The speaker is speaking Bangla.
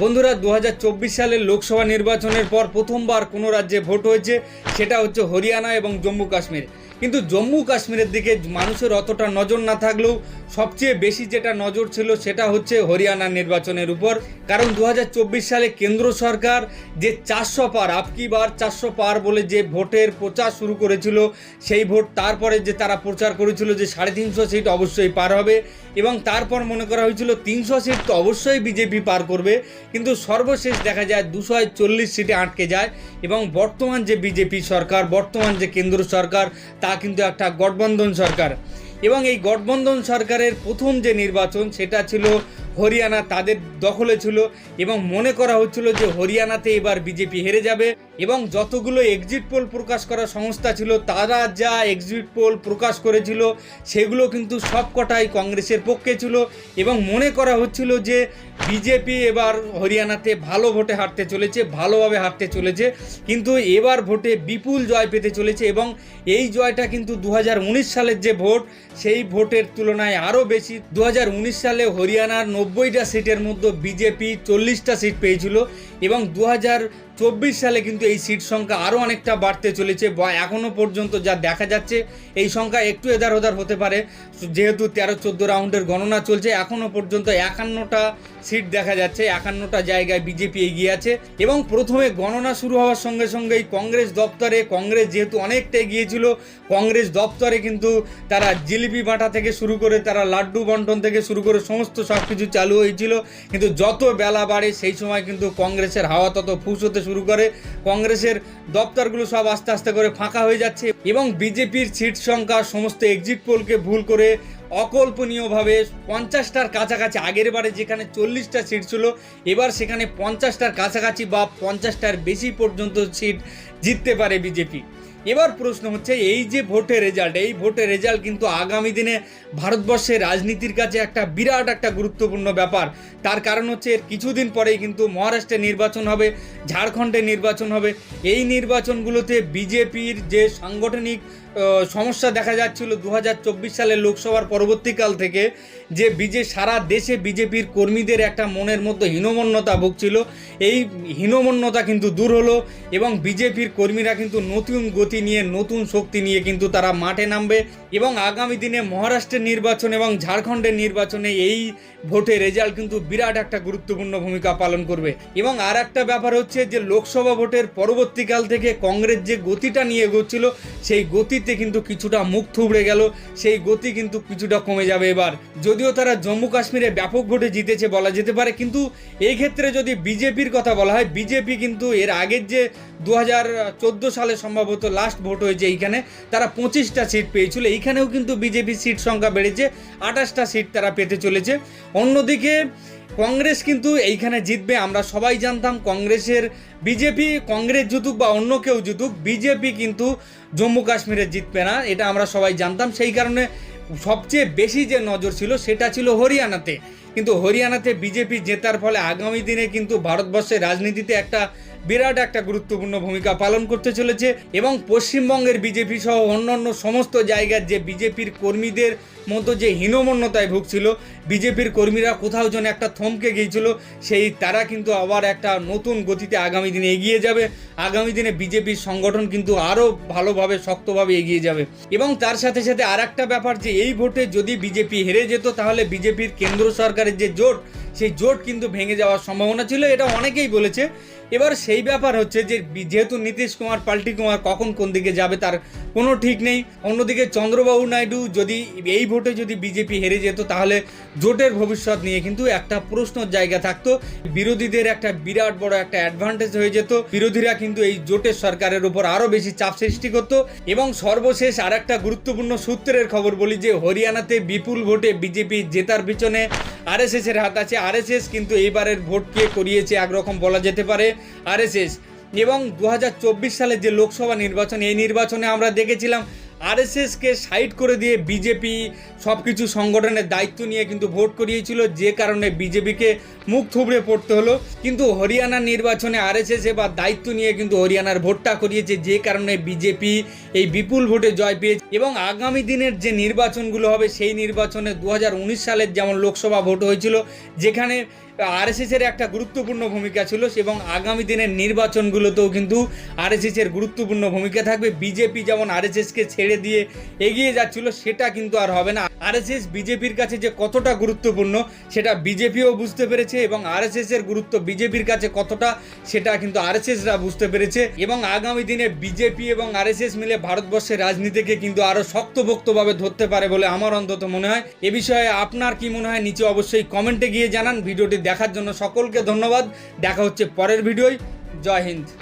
বন্ধুরা দু হাজার চব্বিশ সালের লোকসভা নির্বাচনের পর প্রথমবার কোনো রাজ্যে ভোট হয়েছে, সেটা হচ্ছে হরিয়ানা এবং জম্মু কাশ্মীর। কিন্তু জম্মু কাশ্মীরের দিকে মানুষের অতটা নজর না থাকলেও সবচেয়ে বেশি যেটা নজর ছিল সেটা হচ্ছে হরিয়ানা নির্বাচনের উপর। কারণ দু হাজার চব্বিশ সালে কেন্দ্র সরকার যে চারশো পার আপকি বার চারশো পার বলে যে ভোটের প্রচার শুরু করেছিল, সেই ভোট তারপরে যে তারা প্রচার করেছিল যে সাড়ে তিনশো সিট অবশ্যই পার হবে এবং তারপর মনে করা হয়েছিল তিনশো সিট তো অবশ্যই বিজেপি পার করবে। কিন্তু সর্বশেষ দেখা যায় দুশো চল্লিশ সিটে আটকে যায় এবং বর্তমান যে বিজেপি সরকার, বর্তমান যে কেন্দ্র সরকার তা কিন্তু একটা গঠবন্ধন সরকার। এবং এই গঠবন্ধন সরকারের প্রথম যে নির্বাচন সেটা ছিল হরিয়ানা তাদের দখলে ছিল এবং মনে করা হচ্ছিল যে হরিয়ানাতে এবার বিজেপি হেরে যাবে এবং যতগুলো এক্সিট পোল প্রকাশ করা সংস্থা ছিল, তারা যা এক্সিট পোল প্রকাশ করেছিল, সেগুলো কিন্তু সবকটাই কংগ্রেসের পক্ষে ছিল এবং মনে করা হচ্ছিল যে বিজেপি এবার হরিয়ানাতে ভালো ভোটে হারতে চলেছে, ভালোভাবে হারতে চলেছে, কিন্তু এবার ভোটে বিপুল জয় পেতে চলেছে এবং এই জয়টা কিন্তু দু হাজার উনিশ সালের যে ভোট, সেই ভোটের তুলনায় আরও বেশি। দু হাজার উনিশ সালে হরিয়ানার নব্বইটা সিটের মধ্যে বিজেপি চল্লিশটা সিট পেয়েছিল এবং দু হাজার চব্বিশ সালে কিন্তু এই সিট সংখ্যা আরও অনেকটা বাড়তে চলেছে বা এখনও পর্যন্ত যা দেখা যাচ্ছে, এই সংখ্যা একটু এদার ওদার হতে পারে। যেহেতু তেরো চোদ্দ রাউন্ডের গণনা চলছে এখনও পর্যন্ত একান্নটা সিট দেখা যাচ্ছে, একান্নটা জায়গায় বিজেপি এগিয়ে আছে এবং প্রথমে গণনা শুরু হওয়ার সঙ্গে সঙ্গেই কংগ্রেস দপ্তরে, কংগ্রেস যেহেতু অনেকটা এগিয়েছিল কংগ্রেস দপ্তরে কিন্তু তারা জিলিপি বাঁটা থেকে শুরু করে, তারা লাড্ডু বন্টন থেকে শুরু করে সমস্ত সব কিছু চালু হয়েছিল। কিন্তু যত বেলা বাড়ে, সেই সময় কিন্তু কংগ্রেসের হাওয়া তত ফুস হতে করে, কংগ্রেসের দপ্তরগুলো সব আস্তে আস্তে করে ফাঁকা হয়ে যাচ্ছে এবং বিজেপির সিট সংখ্যা সমস্ত এক্সিট পোলকে ভুল করে অকল্পনীয়ভাবে পঞ্চাশটার কাছাকাছি, আগের বারে যেখানে চল্লিশটা সিট ছিল, এবার সেখানে পঞ্চাশটার কাছাকাছি বা পঞ্চাশটার বেশি পর্যন্ত সিট জিততে পারে বিজেপি। এবার প্রশ্ন হচ্ছে, এই যে ভোটের রেজাল্ট এই ভোটের রেজাল্ট কিন্তু আগামী দিনে ভারতবর্ষের রাজনীতির কাছে একটা বিরাট একটা গুরুত্বপূর্ণ ব্যাপার। তার কারণ হচ্ছে, এর কিছুদিন পরেই কিন্তু মহারাষ্ট্রে নির্বাচন হবে, ঝাড়খণ্ডে নির্বাচন হবে। এই নির্বাচনগুলোতে বিজেপির যে সাংগঠনিক সমস্যা দেখা যাচ্ছিল দু হাজার চব্বিশ সালের লোকসভার পরবর্তীকাল থেকে, যে বিজে, সারা দেশে বিজেপির কর্মীদের একটা মনের মধ্যে হীনমন্যতা ভুগছিল। এই হীনমন্যতা কিন্তু দূর হলো এবং বিজেপির কর্মীরা কিন্তু নতুন গতি নিয়ে, নতুন শক্তি নিয়ে কিন্তু তারা মাঠে নামবে এবং আগামী দিনে মহারাষ্ট্রের নির্বাচন এবং ঝাড়খণ্ডের নির্বাচনে এই ভোটের রেজাল্ট কিন্তু বিরাট একটা গুরুত্বপূর্ণ ভূমিকা পালন করবে। এবং আর একটা ব্যাপার হচ্ছে যে, লোকসভা ভোটের পরবর্তীকাল থেকে কংগ্রেস যে গতিটা নিয়ে এগোচ্ছিল, সেই গতিতে কিন্তু কিছুটা মুখ থুবড়ে গেল, সেই গতি কিন্তু কিছুটা কমে যাবে এবার। যদিও তারা জম্মু কাশ্মীরে ব্যাপক ভোটে জিতেছে বলা যেতে পারে, কিন্তু এই ক্ষেত্রে যদি বিজেপির কথা বলা হয়, বিজেপি কিন্তু এর আগের যে দু হাজার চোদ্দ সালে সম্ভবত লাস্ট ভোট হয়েছে এইখানে। তারা পঁচিশটা সিট পেয়েছিল। এইখানেও কিন্তু বিজেপি সিট সংখ্যা বেড়েছে। আঠাশটা সিট তারা পেতে চলেছে। অন্যদিকে কংগ্রেস কিন্তু এইখানে জিতবে, আমরা সবাই জানতাম কংগ্রেসের বিজেপি, কংগ্রেস জিতুক বা অন্য কেউ জিতুক, বিজেপি কিন্তু জম্মু কাশ্মীরে জিতবে না, এটা আমরা সবাই জানতাম। সেই কারণে সবচেয়ে বেশি যে নজর ছিল, সেটা ছিল হরিয়ানাতে। কিন্তু হরিয়ানাতে বিজেপি জেতার ফলে আগামী দিনে কিন্তু ভারতবর্ষের রাজনীতিতে একটা বিরাট একটা গুরুত্বপূর্ণ ভূমিকা পালন করতে চলেছে এবং পশ্চিমবঙ্গের বিজেপি সহ অন্যান্য সমস্ত জায়গার যে বিজেপির কর্মীদের মতো যে হীনমন্যতায় ভুগছিল, বিজেপির কর্মীরা কোথাও যেন একটা থমকে গিয়েছিল, সেই তারা কিন্তু আবার একটা নতুন গতিতে আগামী দিনে এগিয়ে যাবে। আগামী দিনে বিজেপির সংগঠন কিন্তু আরও ভালোভাবে, শক্তভাবে এগিয়ে যাবে। এবং তার সাথে সাথে আর ব্যাপার যে, এই ভোটে যদি বিজেপি হেরে যেত, তাহলে বিজেপির কেন্দ্র সরকারের যে জোট সেই জোট কিন্তু ভেঙে যাওয়ার সম্ভাবনা ছিল, এটা অনেকেই বলেছে। এবার সেই ব্যাপার হচ্ছে যে, যেহেতু নীতিশ কুমার, পাল্টি কুমার কখন কোন দিকে যাবে তার কোনো ঠিক নেই। অন্যদিকে চন্দ্রবাবু নাইডু যদি এই ভোটে যদি বিজেপি হেরে যেত, তাহলে জোটের ভবিষ্যৎ নিয়ে কিন্তু একটা প্রশ্নর জায়গা থাকতো। বিরোধীদের একটা বিরাট বড় একটা অ্যাডভান্টেজ হয়ে যেত। বিরোধীরা কিন্তু এই জোটের সরকারের উপর আরও বেশি চাপ সৃষ্টি করতো। এবং সর্বশেষ আর একটা গুরুত্বপূর্ণ সূত্রের খবর বলি যে, হরিয়ানাতে বিপুল ভোটে বিজেপি জেতার পিছনে আরএসএস এর হাত আছে। আরএসএস কিন্তু এইবারের ভোটকে করিয়েছে একরকম বলা যেতে পারে আরএসএস। এবং দু সালে যে লোকসভা নির্বাচন, এই নির্বাচনে আমরা দেখেছিলাম আরএসএসকে সাইড করে দিয়ে বিজেপি সব কিছু সংগঠনের দায়িত্ব নিয়ে কিন্তু ভোট করিয়েছিল, যে কারণে বিজেপিকে মুখ থুবড়ে পড়তে হলো। কিন্তু হরিয়ানার নির্বাচনে আরএসএস এবার দায়িত্ব নিয়ে কিন্তু হরিয়ানার ভোটটা করিয়েছে, যে কারণে বিজেপি এই বিপুল ভোটে জয় পেয়েছে। এবং আগামী দিনের যে নির্বাচনগুলো হবে, সেই নির্বাচনে দু হাজার উনিশ সালের যেমন লোকসভা ভোট হয়েছিল, যেখানে আরএসএস এর একটা গুরুত্বপূর্ণ ভূমিকা ছিল এবং আগামী দিনের নির্বাচনগুলোতেও কিন্তু আরএসএস এর গুরুত্বপূর্ণ ভূমিকা থাকবে। বিজেপি যেমন আরএসএসকে ছেড়ে দিয়ে এগিয়ে যাচ্ছিল, সেটা কিন্তু আর হবে না। আরএসএস বিজেপির কাছে যে কতটা গুরুত্বপূর্ণ, সেটা বিজেপিও বুঝতে পেরেছে এবং আরএসএস এর গুরুত্ব বিজেপির কাছে কতটা, সেটা কিন্তু আরএসএসরা বুঝতে পেরেছে। এবং আগামী দিনে বিজেপি এবং আরএসএস মিলে ভারতবর্ষের রাজনীতিকে কিন্তু আরও শক্তপোক্তভাবে ধরতে পারে বলে আমার অন্তত মনে হয়। এ বিষয়ে আপনার কি মনে হয়, নিচে অবশ্যই কমেন্টে গিয়ে জানান। ভিডিওটি দেখার জন্য সকলকে ধন্যবাদ। দেখা হচ্ছে পরের ভিডিওয়। জয় হিন্দ।